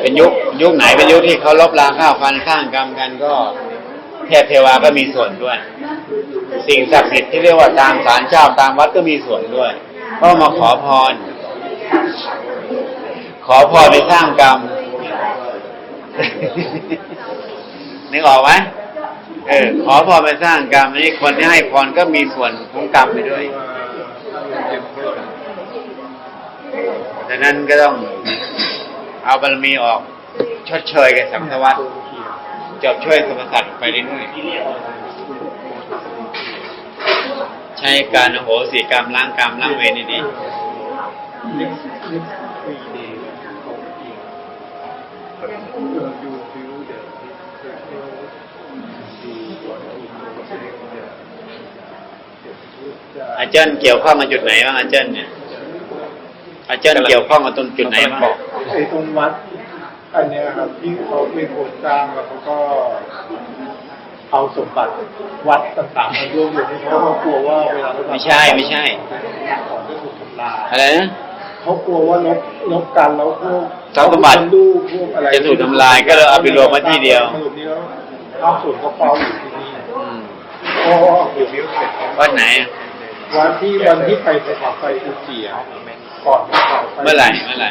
เป็นยุคยุคไหนเป็นยุคที่เขาลบราข้าวฟันข้างกรรมกันก็เทพเทวาก็มีส่วนด้วย สิ่งศักดิ์สิทธิ์ที่เรียกว่าตามศาลเจ้าตามวัดก็มีส่วนด้วยเพราะมาขอพร ขอพรไปสร้างกรรมนึกออกไหมเออขอพรไปสร้างกรรมนี่คนที่ให้พรก็มีส่วนของกรรมไปด้วยดังนั้นก็ต้อง เอาบารมีออกชดเชยกับสังสวัสดิ์จบช่วยสรรพสัตว์ไปเรื่อยๆใช้การอโหสิกรรมล้างกรรมล้างเวรนี่ดีอาจารย์เกี่ยวข้องกับจุดไหนบ้างอาจารย์เนี่ยอาจารย์เกี่ยวข้องกับตรงจุดไหนบ้าง ไอ้ตรงวัด อันเนี้ยครับที่เขาเป็นคนสร้างแล้วเขาก็เอาสมบัติวัดต่างๆมารวมอยู่ในเพราะเขากลัวว่าเวลาเราทำไม่ใช่ไม่ใช่ของจะถูกทำลายอะไรนะเขากลัวว่าลบลบกันแล้วพวกทรัพย์สมบัติลูกพวกอะไรจะถูกทำลายก็เลยเอาไปรวมไว้ที่เดียวสรุปนี้แล้วภาพส่วนก็เฝ้าอยู่ที่นี่อืมโอ้เดี๋ยวมิ้วเสร็จแล้ววัดไหนอะวันที่วันที่ไปสถาไฟอุเจียก่อนที่เขาปเมื่อไหร่เมื่อไหร่